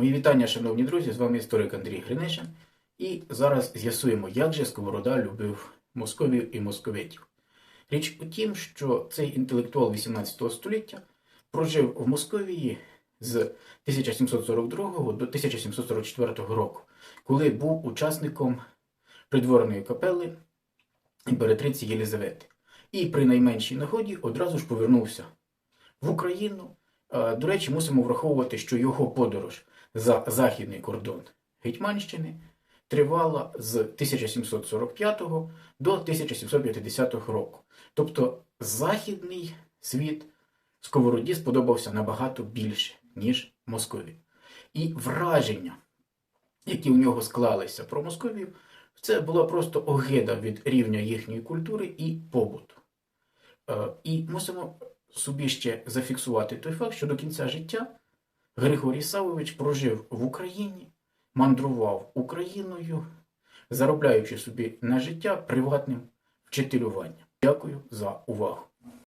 Мої вітання, шановні друзі, з вами історик Андрій Гринишин. І зараз з'ясуємо, як же Сковорода любив Московію і московитів. Річ у тім, що цей інтелектуал 18 століття прожив в Московії з 1742 до 1744 року, коли був учасником придворної капели імператриці Єлізавети. І при найменшій нагоді одразу ж повернувся в Україну. До речі, мусимо враховувати, що його подорож за західний кордон Гетьманщини тривала з 1745 до 1750 року. Тобто західний світ Сковороді сподобався набагато більше, ніж Москові. І враження, які у нього склалися про Московію, це була просто огида від рівня їхньої культури і побуту. Е, І мусимо собі ще зафіксувати той факт, що до кінця життя Григорій Савович прожив в Україні, мандрував Україною, заробляючи собі на життя приватним вчителюванням. Дякую за увагу.